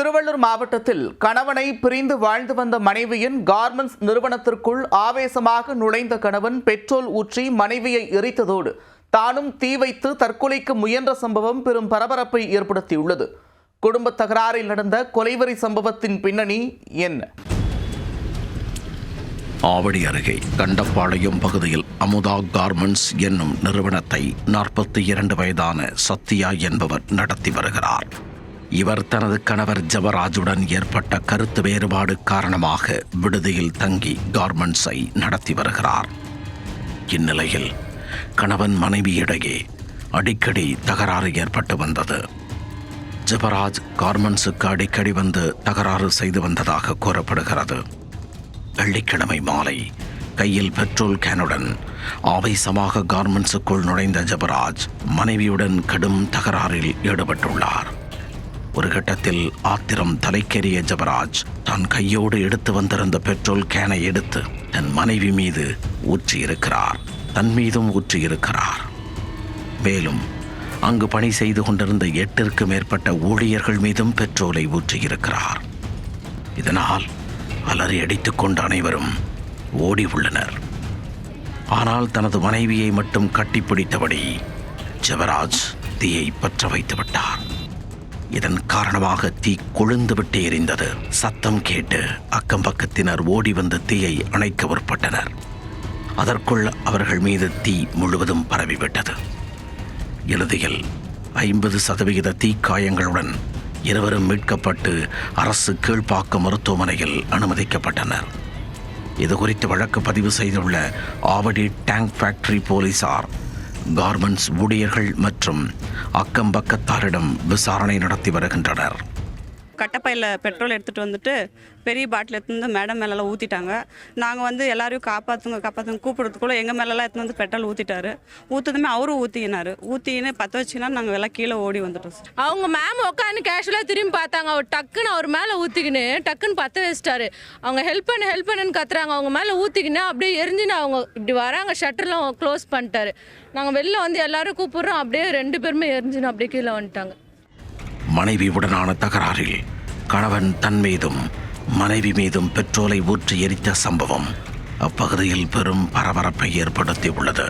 திருவள்ளூர் மாவட்டத்தில் கணவனை பிரிந்து வாழ்ந்து வந்த மனைவியின் கார்மெண்ட்ஸ் நிறுவனத்திற்குள் ஆவேசமாக நுழைந்த கணவன் பெட்ரோல் ஊற்றி மனைவியை எரித்ததோடு தானும் தீ வைத்து தற்கொலைக்கு முயன்ற சம்பவம் பெரும் பரபரப்பை ஏற்படுத்தியுள்ளது. குடும்ப தகராறில் நடந்த கொலைவரி சம்பவத்தின் பின்னணி என்ன? ஆவடி அருகே கண்டப்பாளையம் பகுதியில் அமுதா கார்மெண்ட்ஸ் என்னும் நிறுவனத்தை நாற்பத்தி இரண்டு வயதான சத்யா என்பவர் நடத்தி வருகிறார். இவர் தனது கணவர் ஜவராஜுடன் ஏற்பட்ட கருத்து வேறுபாடு காரணமாக விடுதியில் தங்கி கார்மெண்ட்ஸை நடத்தி வருகிறார். இந்நிலையில் கணவன் மனைவியிடையே அடிக்கடி தகராறு ஏற்பட்டு வந்தது. ஜபராஜ் கார்மெண்ட்ஸுக்கு அடிக்கடி வந்து தகராறு செய்து வந்ததாக கூறப்படுகிறது. வெள்ளிக்கிழமை மாலை கையில் பெட்ரோல் கேனுடன் ஆவேசமாக கார்மெண்ட்ஸுக்குள் நுழைந்த ஜபராஜ் மனைவியுடன் கடும் தகராறில் ஈடுபட்டுள்ளார். ஒரு கட்டத்தில் ஆத்திரம் தலைக்கேறிய ஜபராஜ் தான் கையோடு எடுத்து வந்திருந்த பெட்ரோல் கேனை எடுத்து தன் மனைவி மீது ஊற்றியிருக்கிறார். தன் மீதும் ஊற்றியிருக்கிறார். மேலும் அங்கு பணி செய்து கொண்டிருந்த எட்டிற்கு மேற்பட்ட ஊழியர்கள் மீதும் பெட்ரோலை ஊற்றியிருக்கிறார். இதனால் அலறி அடித்துக்கொண்ட அனைவரும் ஓடி உள்ளனர். ஆனால் தனது மனைவியை மட்டும் கட்டிப்பிடித்தபடி ஜெவராஜ் தீயை பற்ற வைத்து விட்டார் இதன் காரணமாக தீ கொழுந்துவிட்டு எரிந்தது. சத்தம் கேட்டு அக்கம் பக்கத்தினர் ஓடி வந்த தீயை அணைக்க முற்பட்டனர். அதற்குள் அவர்கள் மீது தீ முழுவதும் பரவிவிட்டது. இறுதியில் ஐம்பது சதவிகித தீக்காயங்களுடன் இருவரும் மீட்கப்பட்டு அரசு கீழ்ப்பாக்க மருத்துவமனையில் அனுமதிக்கப்பட்டனர். இது குறித்து வழக்கு பதிவு செய்துள்ள ஆவடி டேங்க் ஃபேக்டரி போலீசார் கார்மெண்ட்ஸ் ஊழியர்கள் மற்றும் அக்கம்பக்கத்தாரிடம் விசாரணை நடத்தி வருகின்றனர். கட்டப்பையில் பெட்ரோல் எடுத்துகிட்டு வந்துட்டு பெரிய பாட்டில் எடுத்து வந்து மேடம் மேலெல்லாம் ஊற்றிட்டாங்க நாங்கள் வந்து எல்லாரையும் காப்பாற்றுங்க காப்பாற்றுங்க கூப்பிட்றதுக்குள்ளே எங்கள் மேலெல்லாம் எடுத்து வந்து பெட்ரோல் ஊற்றிட்டாரு ஊற்றுதுமே அவரும் ஊற்றினார் ஊற்றின்னு பற்ற வச்சுன்னா நாங்கள் எல்லாம் கீழே ஓடி வந்துட்டோம் அவங்க மேம் உட்காந்து கேஷுவலாக திரும்பி பார்த்தாங்க. அவர் டக்குன்னு அவர் மேலே ஊற்றிக்கின்னு டக்குன்னு பற்ற வச்சிட்டாரு. அவங்க ஹெல்ப் பண்ணு ஹெல்ப் பண்ணுன்னு கத்துறாங்க. அவங்க மேலே ஊற்றிக்கின்னு அப்படியே எரிஞ்சுன்னு அவங்க இப்படி வராங்க ஷட்டர்லாம் க்ளோஸ் பண்ணிட்டாரு. நாங்கள் வெளில வந்து எல்லாரும் கூப்பிட்றோம். அப்படியே ரெண்டு பேருமே எரிஞ்சுன்னு அப்படியே கீழே வந்துட்டாங்க. மனைவியுடனான தகராறில் கணவன் தன் மீதும் மனைவி மீதும் பெட்ரோலை ஊற்றி எரித்த சம்பவம் அப்பகுதியில் பெரும் பரபரப்பை ஏற்படுத்தியுள்ளது.